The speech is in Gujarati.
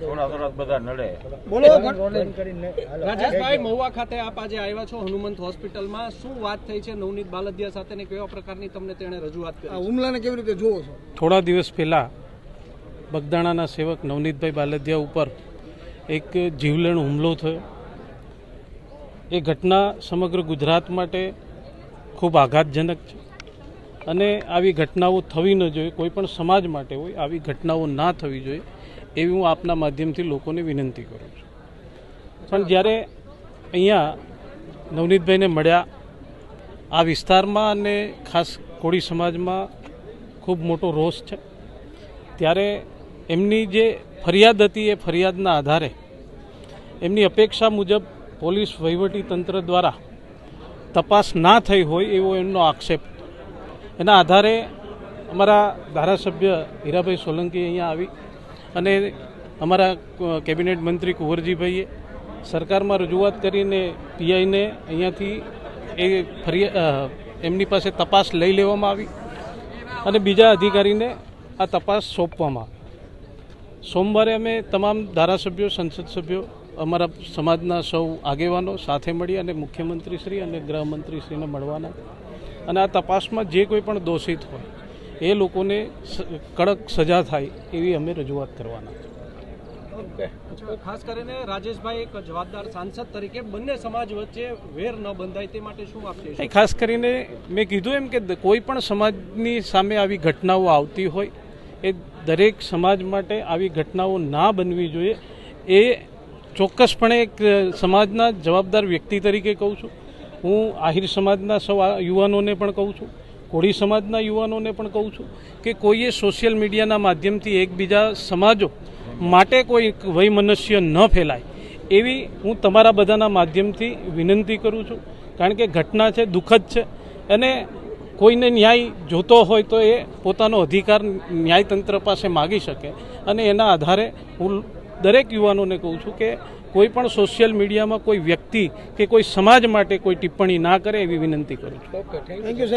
થોડા થોડા બધા નડે. બોલો રાજેશભાઈ મહુવા ખાતે આપ આજે આવ્યા છો હનુમંત હોસ્પિટલમાં. શું વાત થઈ છે નવનીત બાલદિયા સાથે ને કેવા પ્રકારની તમને તેણે રજૂઆત કરી હુમલાને કેવી રીતે જોવો છો? થોડા દિવસ પહેલાં બગદાણાના સેવક નવનીતભાઈ બાલદિયા ઉપર એક જીવલેણ હુમલો થયો. એ ઘટના સમગ્ર ગુજરાત માટે ખૂબ આઘાતજનક છે. અને આવી ઘટનાઓ થવી ન જોઈએ કોઈ પણ સમાજ માટે હોય આવી ઘટનાઓ ના થવી જોઈએ. એવી હું આપના માધ્યમથી લોકોને વિનંતી કરું છું. પણ જ્યારે અહીંયા નવનીતભાઈને મળ્યા, આ વિસ્તારમાં અને ખાસ કોળી સમાજમાં ખૂબ મોટો રોષ છે. ત્યારે એમની જે ફરિયાદ હતી એ ફરિયાદના આધારે એમની અપેક્ષા મુજબ પોલીસ વહીવટી તંત્ર દ્વારા તપાસ ના થઈ હોય એવો એમનો આક્ષેપ. એના આધારે અમારા ધારાસભ્ય હીરાભાઈ સોલંકી અહીંયા આવી. અને અમારા કેબિનેટ મંત્રી કુંવરજીભાઈએ સરકારમાં રજૂઆત કરીને પીઆઈને અહીંયાથી એ ફરિયા એમની પાસે તપાસ લઈ લેવામાં આવી અને બીજા અધિકારીને આ તપાસ સોંપવામાં આવી. સોમવારે અમે તમામ ધારાસભ્યો, સંસદ સભ્યો, અમારા સમાજના સૌ આગેવાનો સાથે મળી અને મુખ્યમંત્રીશ્રી અને ગૃહમંત્રીશ્રીને મળવાના. અને આ તપાસમાં જે કોઈ પણ દોષિત હોય એ લોકોને કડક સજા થાય એવી અમે રજૂઆત કરવાના ખાસ કરીને રાજેશભાઈ એક જવાબદાર સાંસદ તરીકે બંને સમાજ વચ્ચે વેર ન બંધાય તે માટે શું આપશે? ખાસ કરીને મેં કીધું એમ કે કોઈ પણ સમાજની સામે આવી ઘટનાઓ આવતી હોય એ દરેક સમાજ માટે આવી ઘટનાઓ ના બનવી જોઈએ. એ ચોક્કસપણે એક સમાજના જવાબદાર વ્યક્તિ તરીકે કહું છું. હું આહિર સમાજના સૌ યુવાનોને પણ કહું છું. કોળી સમાજના યુવાનોને પણ કહું છું કે કોઈએ સોશિયલ મીડિયાના માધ્યમથી એકબીજા સમાજો માટે કોઈ વૈમનસ્ય ન ફેલાય, એવી હું તમારા બધાના માધ્યમથી વિનંતી કરું છું. કારણ કે ઘટના છે દુઃખદ છે, અને કોઈને ન્યાય જોતો હોય તો એ પોતાનો અધિકાર ન્યાયતંત્ર પાસે માગી શકે. અને એના આધારે હું દરેક યુવાનોને કહું છું કે કોઈ પણ સોશિયલ મીડિયામાં કોઈ વ્યક્તિ કે કોઈ સમાજ માટે કોઈ ટિપ્પણી ના કરે એવી વિનંતી કરું છું. Thank you